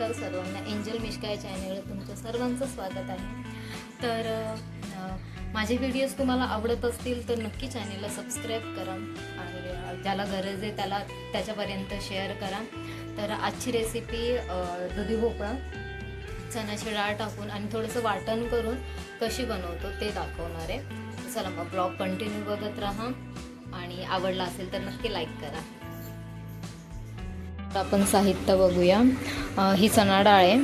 नमस्कार सर्वांना एंजल मिश्का या चॅनलवर तुमचं सर्वांचं स्वागत आहे. तर माझे व्हिडिओज तुम्हाला आवडत असतील तर नक्की चॅनलला सबस्क्राईब करा आणि ज्याला गरज आहे त्याला त्याच्यापर्यंत शेअर करा. तर आजची रेसिपी दुधी भोपळा चण्याची डाळ टाकून आणि थोडंसं वाटण करून कशी बनवतो ते दाखवणार आहे. चला मग ब्लॉग कंटिन्यू बघत राहा आणि आवडला असेल तर नक्की लाईक करा. आपण साहित्य बघूया. ही चणा डाळ आहे.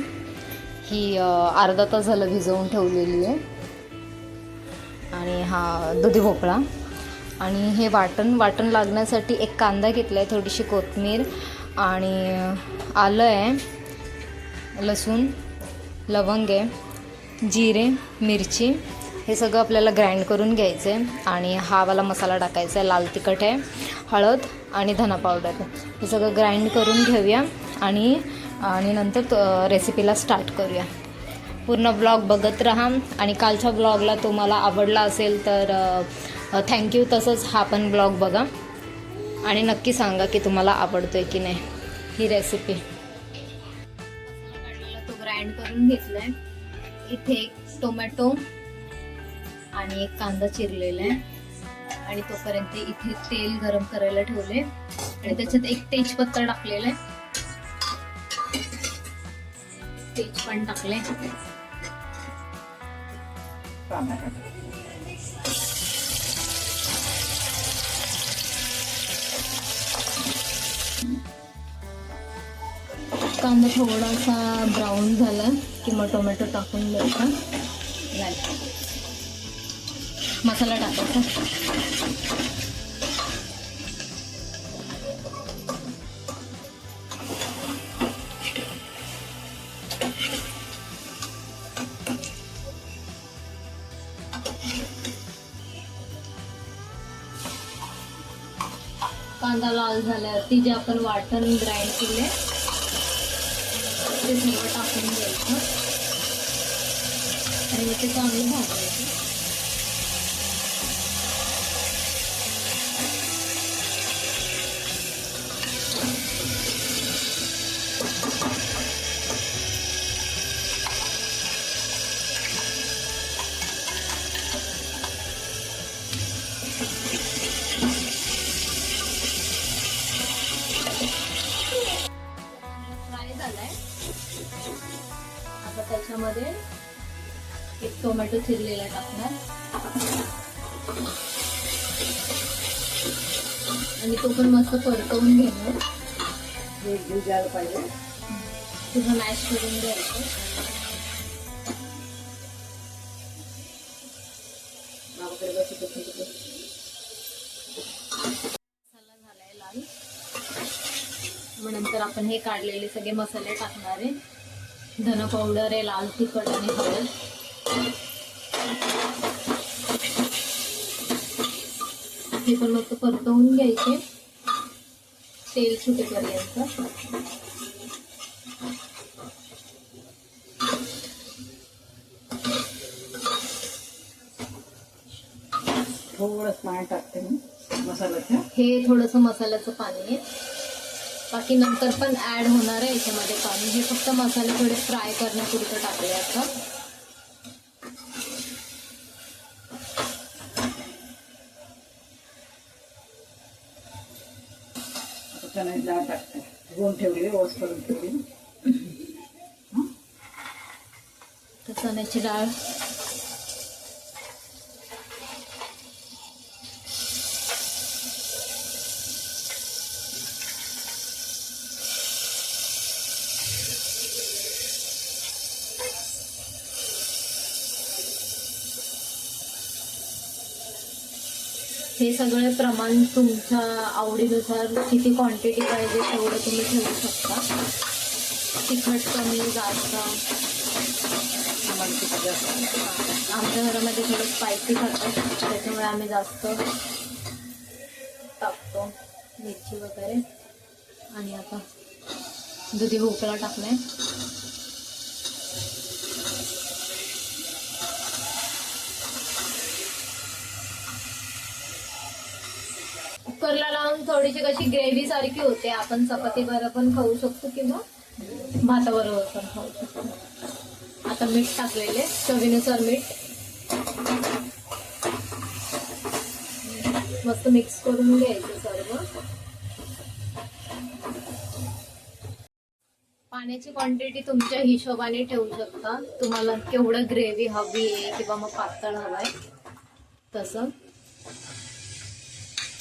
ही अर्धा तास झालं भिजवून ठेवलेली आहे. आणि हा दुधी भोपळा. आणि हे वाटण वाटण लागण्यासाठी एक कांदा घेतला आहे थोडीशी कोथमीर आणि आलं आहे लसूण लवंग आहे जिरे मिरची. हे सगळं आपल्याला ग्राइंड करून घ्यायचं आहे आणि हा वाला मसाला टाकायचा आहे लाल तिखट आहे. हळद आणि धना पावडर हे सगळं ग्राइंड करून घेऊया आणि आणि नंतर रेसिपीला स्टार्ट करूया. पूर्ण ब्लॉग बघत राहा आणि कालच्या ब्लॉगला तुम्हाला आवडला असेल तर थँक्यू तसंच हा पण ब्लॉग बघा. आणि नक्की सांगा की तुम्हाला आवडतोय की नाही ही रेसिपी तो ग्राइंड करून घेतलाय. इथे एक टोमॅटो आणि एक कांदा चिरलेला आहे. आणि तोपर्यंत इथे तेल गरम करायला ठेवले आणि त्याच्यात एक तेजपत्ता टाकलेला आहे. तेज पण टाकले कांदा थोडासा ब्राऊन झाला किंवा टोमॅटो टाकून द्यायचा झाला. मसाला टाकायचा. कांदा लाल झाल्यावरती जे आपण वाटण ग्राइंड केले ते सर्व टाकून द्यायचं आणि मग ते चांगलं भाजायचं. टोमॅटो चिरलेला टाकणार आणि तो पण मस्त परतवून घेणार. पाहिजे. पूर्ण मॅश करून द्यायचं मसाला झालाय लाल. मग नंतर आपण हे काढलेले सगळे मसाले टाकणार आहे. धन पावडर आहे लाल तिखट आणि हळद. हे पण मस्त परतवून घ्यायचे. तेल सुटेपर्यंत. थोडं पाणी टाकते मी मसाल्याचं. हे थोडंसं मसाल्याचं पाणी आहे. बाकी नंतर पण ऍड होणार आहे याच्यामध्ये पाणी. हे फक्त मसाले थोडे फ्राय करण्यापुरतं टाकले आता. चण्याची डाळ टाकते धुवून ठेवली ओस करून ठेवली तर चण्याची डाळ हे सगळे प्रमाण तुमच्या आवडीनुसार किती क्वांटिटी पाहिजे तेवढं तुम्ही ठेवू शकता. तिखट कमी जास्त. आमच्या घरामध्ये थोडं स्पायसी खातात त्याच्यामुळे आम्ही जास्त टाकतो मिरची वगैरे. आणि आता दुधी भोपळा टाकलाय. कुकरला लावून थोडीशी कशी ग्रेव्ही सारखी होते. आपण चपाती बरं पण खाऊ शकतो किंवा भाताबरोबर पण खाऊ शकतो. आता मीठ टाकलेले चवीनुसार मीठ. मस्त मिक्स करून घ्यायचं सर्व. पाण्याची क्वांटिटी तुमच्या हिशोबाने ठेवू शकता. तुम्हाला केवढं ग्रेव्ही हवी आहे किंवा मग पातळ हवाय तसं.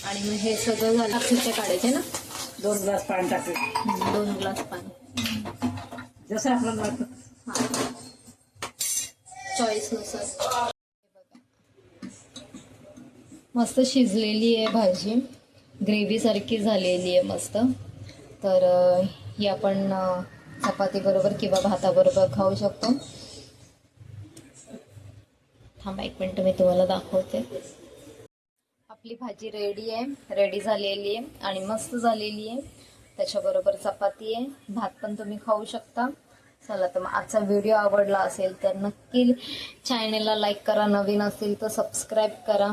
आणि मग हे सगळं झालं. सुट्टे काढायचे ना? दोन ग्लास पाणी हम्म, दोन ग्लास पाणी जसं हा. चॉईसनुसार मस्त शिजलेली आहे भाजी. ग्रेव्ही सारखी झालेली आहे मस्त. तर ही आपण चपातीबरोबर किंवा भाताबरोबर खाऊ शकतो. थांबा एक मिनिट मी तुम्हाला दाखवते. आपली भाजी रेडी आहे. रेडी झालेली आहे आणि मस्त झालेली आहे. त्याच्याबरोबर चपाती आहे. भात पण तुम्ही खाऊ शकता. चला तर मग आजचा व्हिडिओ आवडला असेल तर नक्की चॅनेलला लाईक करा. नवीन असेल तर सबस्क्राईब करा.